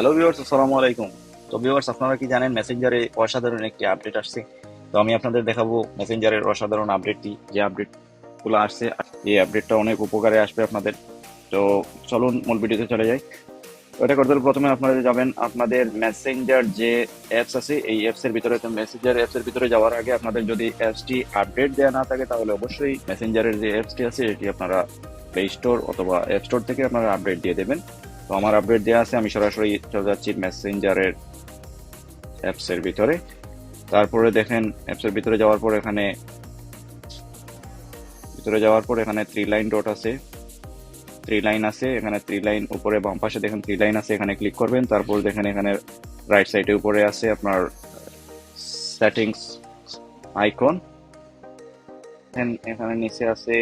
Hello viewers আসসালামু আলাইকুম। তো ভিউয়ার্স আপনারা কি জানেন মেসেঞ্জারে অসাধারণ একটি আপডেট আসছে? তো আমি আপনাদের দেখাবো মেসেঞ্জারের অসাধারণ আপডেটটি যে আপডেটগুলো আসছে। এই আপডেটটা অনেক উপকারে আসবে আপনাদের। তো চলুন মূল ভিডিওতে চলে যাই। এটা করতে হলে প্রথমে আপনারা যাবেন, আপনাদের মেসেঞ্জার যে অ্যাপস আছে, এই অ্যাপস এর ভিতরে, তো মেসেঞ্জার অ্যাপস এর ভিতরে যাওয়ার আগে আপনাদের যদি অ্যাপসটি আপডেট দেওয়া না থাকে, তাহলে অবশ্যই মেসেঞ্জারের যে অ্যাপসটি আছে, এটি আপনারা প্লে স্টোর অথবা অ্যাপ স্টোর থেকে আপনারা আপডেট দিয়ে দেবেন। তো আমার আপডেট দেওয়া আছে, আমি সরাসরি চলে যাচ্ছি মেসেঞ্জারের অ্যাপসের ভিতরে। তারপরে দেখেন, অ্যাপসের ভিতরে যাওয়ার পর এখানে, ভিতরে যাওয়ার পর এখানে থ্রি লাইন ডট আছে। থ্রি লাইন আছে, এখানে থ্রি লাইন উপরে, বাম পাশে দেখেন থ্রি লাইন আছে, এখানে ক্লিক করবেন। তারপর দেখেন এখানে রাইট সাইডে উপরে আছে আপনার সেটিংস আইকন এখানে নিচে আছে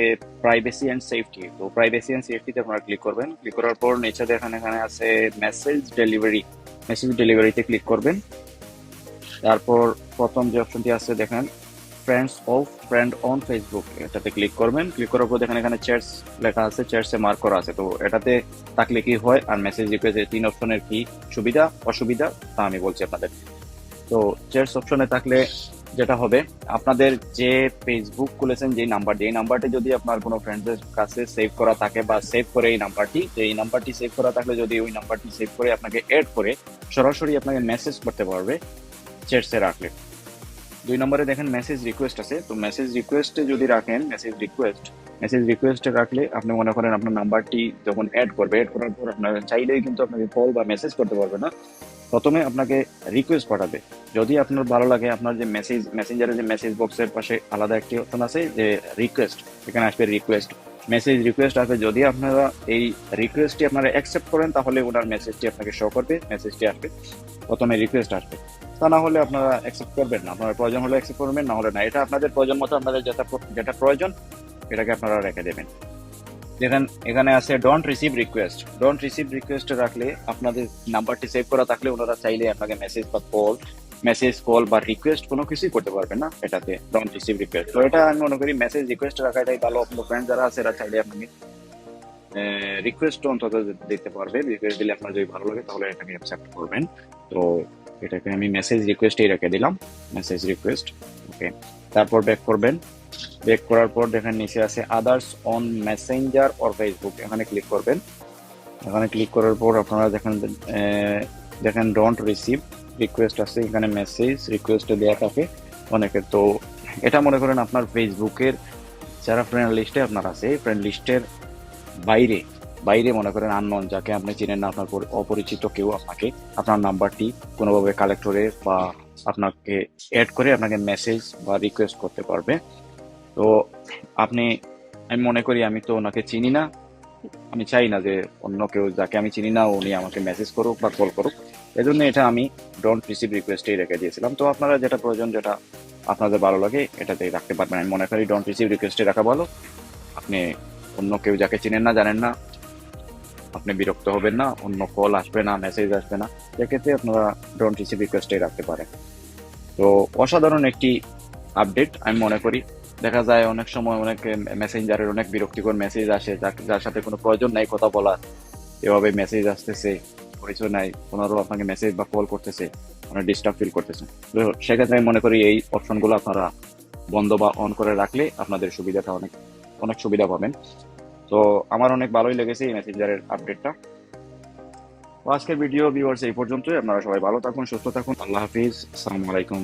প্রাইভেসি এন্ড সেফটি তো প্রাইভেসি এন্ড সেফটিতে আপনারা ক্লিক করবেন। ক্লিক করার পর নিচে দেখেন, এখানে আছে মেসেজ ডেলিভারি মেসেজ ডেলিভারিতে ক্লিক করবেন। তারপর প্রথম যে অপশনটি আছে, দেখেন friends of friend on Facebook এটাতে ক্লিক করবেন। ক্লিক করার পর দেখেন, এখানে চ্যাটস লেখা আছে চ্যাটসে মার্ক করা আছে। তো এটাতে থাকলে কি হয়? আর মেসেজ রিকোয়েস্ট তিন অপশনের কি সুবিধা, অসুবিধা, তা আমি বলছি আপনাদের। তো চ্যাটস অপশনে থাকলে যেটা হবে, আপনাদের যে ফেসবুক খুলেছেন যে নাম্বার এই নাম্বারটি যদি আপনার কোনো ফ্রেন্ডসের কাছে সেভ করা থাকে বা সেভ করে এই নাম্বারটি, তো এই নাম্বারটি সেভ করা থাকলে যদি ওই নাম্বারটি সেভ করে আপনাকে এড করে, সরাসরি আপনাকে মেসেজ করতে পারবে চ্যাটসে রাখলে। দুই নম্বরে দেখেন মেসেজ রিকোয়েস্ট আছে। তো মেসেজ রিকোয়েস্টে যদি রাখেন মেসেজ রিকোয়েস্ট মেসেজ রিকোয়েস্টে রাখলে আপনি মনে করেন আপনার নাম্বারটি যখন অ্যাড করবে অ্যাড করার পর আপনার চাইলেই কিন্তু আপনাকে কল বা মেসেজ করতে পারবে না। প্রথমে আপনাকে রিকোয়েস্ট পাঠাবে। যদি আপনার ভালো লাগে, আপনার যে মেসেজ মেসেঞ্জারের যে মেসেজ বক্সের পাশে আলাদা একটি অপশন আছে যে রিকোয়েস্ট এখানে আসবে রিকোয়েস্ট মেসেজ রিকোয়েস্ট আসবে। যদি আপনারা এই রিকোয়েস্টটি আপনারা অ্যাকসেপ্ট করেন, তাহলে ওনার মেসেজটি আপনাকে শো করবে মেসেজটি আসবে, প্রথমে রিকোয়েস্ট আসবে। তা না হলে আপনারা অ্যাকসেপ্ট করবেন না। আপনার প্রয়োজন হলে অ্যাকসেপ্ট করবেন, না হলে না। এটা আপনাদের প্রয়োজন মতো আপনাদের যেটা যেটা প্রয়োজন, এটাকে আপনারা রেখে দেবেন। দেখেন, এখানে আছে don't receive request don't receive request রাখলে আপনাদের নাম্বারটি সেভ করা থাকলে ওনারা চাইলে আপনাকে মেসেজ বা কল মেসেজ কল বা রিকোয়েস্ট কোনো কিছুই করতে পারবেন না এটাতে ডোন্ট রিসিভ রিকোয়েস্ট তো এটা আমি মনে করি মেসেজ রিকোয়েস্ট রাখাটাই ভালো আপনার ফ্রেন্ড যারা আছে এরা চাইলে আপনাকে রিকোয়েস্ট অন্তত দিতে পারবে। রিকোয়েস্ট দিলে আপনার যদি ভালো লাগে তাহলে এটাকে অ্যাকসেপ্ট করবেন। তো এটাকে আমি মেসেজ রিকোয়েস্টেই রেখে দিলাম। মেসেজ রিকোয়েস্ট ওকে তারপর ব্যাক করবেন। ব্যাক করার পর দেখেন নিচে আছে others on messenger or Facebook এখানে ক্লিক করবেন। এখানে ক্লিক করার পর আপনারা দেখেন দেখেন ডোন্ট রিসিভ রিকোয়েস্ট আছে, এখানে মেসেজ রিকোয়েস্ট দেওয়া থাকে অনেকের তো এটা মনে করেন আপনার ফেসবুকের যারা ফ্রেন্ড লিস্টে আপনার আছে ফ্রেন্ড লিস্টের বাইরে বাইরে মনে করেন আননন যাকে আপনি চিনেন না, আপনার অপরিচিত কেউ আপনাকে আপনার নাম্বারটি কোনোভাবে কালেক্ট করে বা আপনাকে অ্যাড করে আপনাকে মেসেজ বা রিকোয়েস্ট করতে পারবে। তো আপনি, আমি মনে করি আমি তো ওনাকে চিনি না। আমি চাই না যে অন্য কেউ যাকে আমি চিনি না, উনি আমাকে মেসেজ করুক বা কল করুক। এজন্য এটা আমি ডোন্ট রিসিভ রিকোয়েস্টেই রেখে দিয়েছিলাম। তো আপনারা যেটা প্রয়োজন, যেটা আপনাদের ভালো লাগে এটাতে রাখতে পারবেন। আমি মনে করি ডোন্ট রিসিভ রিকোয়েস্টে রাখা ভালো। আপনি অন্য কেউ যাকে চিনেন না, জানেন না, আপনি বিরক্ত হবেন না, অন্য কল আসবে না মেসেজ আসবে না সেক্ষেত্রে আপনারা ডোন্ট রিসিভ রিকোয়েস্টেই রাখতে পারেন। তো অসাধারণ একটি আপডেট আমি মনে করি। দেখা যায় অনেক সময় অনেক মেসেঞ্জারের অনেক বিরক্তিকর মেসেজ আসে, যার সাথে কোনো প্রয়োজন নাই, কথা বলার। এভাবে মেসেজ আসতেছে পরিচয় নাই, ওনারও আপনাকে মেসেজ বা কল করতেছে ডিস্টার্ব ফিল করতেছে। তো সেক্ষেত্রে আমি মনে করি এই অপশনগুলো আপনারা বন্ধ বা অন করে রাখলে আপনাদের সুবিধাটা অনেক অনেক সুবিধা পাবেন। তো আমার অনেক ভালোই লেগেছে এই মেসেঞ্জারের আপডেটটা আজকের ভিডিও ভিউয়ার্স এই পর্যন্তই। আপনারা সবাই ভালো থাকুন, সুস্থ থাকুন। আল্লাহ হাফিজ, আসসালামু আলাইকুম।